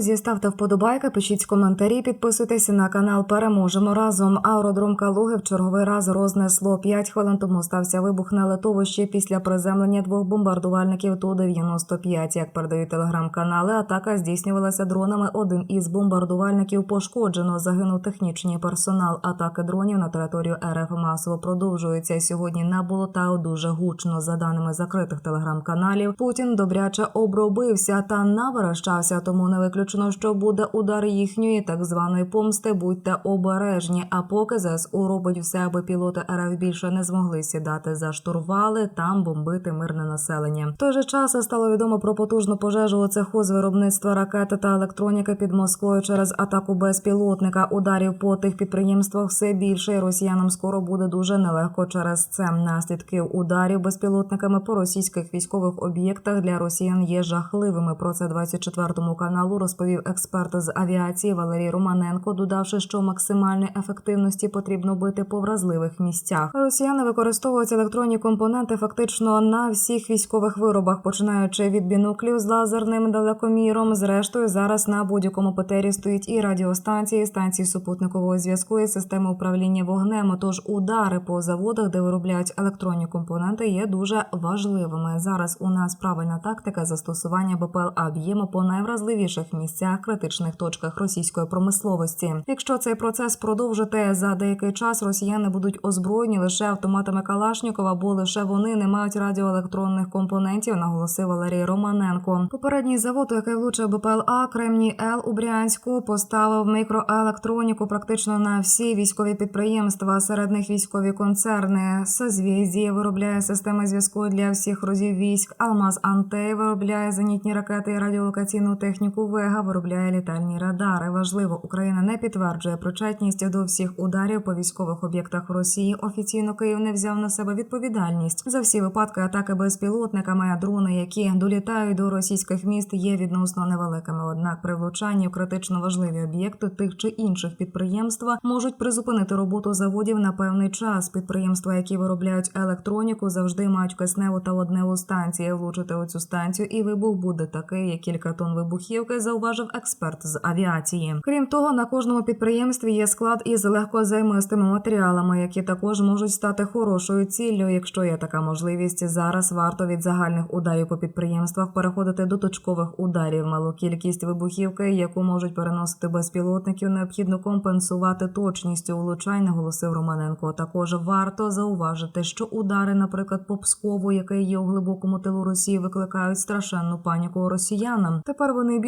друзі, ставте вподобайки, пишіть коментарі, підписуйтесь на канал. Переможемо разом. Аеродром Калуги в черговий раз рознесло. П'ять хвилин тому стався вибух на литовищі після приземлення двох бомбардувальників Ту-95. Як передають телеграм-канали, атака здійснювалася дронами. Один із бомбардувальників пошкоджено. Загинув технічний персонал. Атаки дронів на територію РФ масово продовжуються. Сьогодні на Болотау дуже гучно. За даними закритих телеграм-каналів, Путін добряче обробився та наверещався, тому не виключено, що буде удар їхньої так званої помсти. Будьте обережні. А поки ЗСУ робить все, аби пілоти РФ більше не змогли сідати за штурвали, там бомбити мирне населення. В той же час стало відомо про потужну пожежу у цеху з виробництва ракети та електроніки під Москвою через атаку безпілотника. Ударів по тих підприємствах все більше. і Росіянам скоро буде дуже нелегко через це. Наслідки ударів безпілотниками по російських військових об'єктах для росіян є жахливими. Про це 24 каналу розповів експерт з авіації Валерій Романенко, додавши, що максимальної ефективності потрібно бити по вразливих місцях. Росіяни використовують електронні компоненти фактично на всіх військових виробах, починаючи від біноклів з лазерним далекоміром. Зрештою, зараз на будь-якому ПТРі стоїть і радіостанції, станції супутникового зв'язку і системи управління вогнем. Тож удари по заводах, де виробляють електронні компоненти, є дуже важливими. Зараз у нас правильна тактика застосування БПЛА б'ємо по найвразливіших місцях, критичних точках російської промисловості. Якщо цей процес продовжити за деякий час, росіяни будуть озброєні лише автоматами Калашнікова, бо лише вони не мають радіоелектронних компонентів, наголосив Валерій Романенко. Попередній завод, який влучив БПЛА Кремній Л у Брянську, поставив мікроелектроніку практично на всі військові підприємства. Серед них військові концерни. Созвіздія виробляє системи зв'язку для всіх розів військ. Алмаз Антей виробляє зенітні ракети і радіолокаційну техніку. Вега виробляє літальні радари. Важливо, Україна не підтверджує причетність до всіх ударів по військових об'єктах Росії. Офіційно Київ не взяв на себе відповідальність за всі випадки атаки безпілотниками. Дрони, які долітають до російських міст, є відносно невеликими. Однак при влучанні в критично важливі об'єкти тих чи інших підприємства можуть призупинити роботу заводів на певний час. Підприємства, які виробляють електроніку, завжди мають кисневу та одневу станції. Влучити у цю станцію і вибух буде такий, як кілька тонн вибухівки, зауважив експерт з авіації. Крім того, на кожному підприємстві є склад із легкозаймистими матеріалами, які також можуть стати хорошою ціллю. Якщо є така можливість, зараз варто від загальних ударів по підприємствах переходити до точкових ударів. Малу кількість вибухівки, яку можуть переносити безпілотників, необхідно компенсувати точністю влучань, наголосив Романенко. Також варто зауважити, що удари, наприклад, по Пскову, який є у глибокому тилу Росії, викликають страшенну паніку росіянам. Тепер вони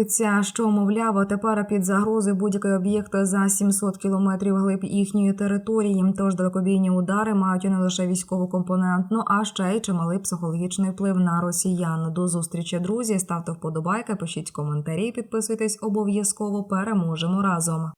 бідкаються, що мовляв, тепер під загрози будь-який об'єкт за 700 кілометрів глиб їхньої території. Тож далекобійні удари мають не лише військову компонентну, а ще й чималий психологічний вплив на росіян. До зустрічі, друзі. Ставте вподобайки, пишіть коментарі, підписуйтесь обов'язково. Переможемо разом.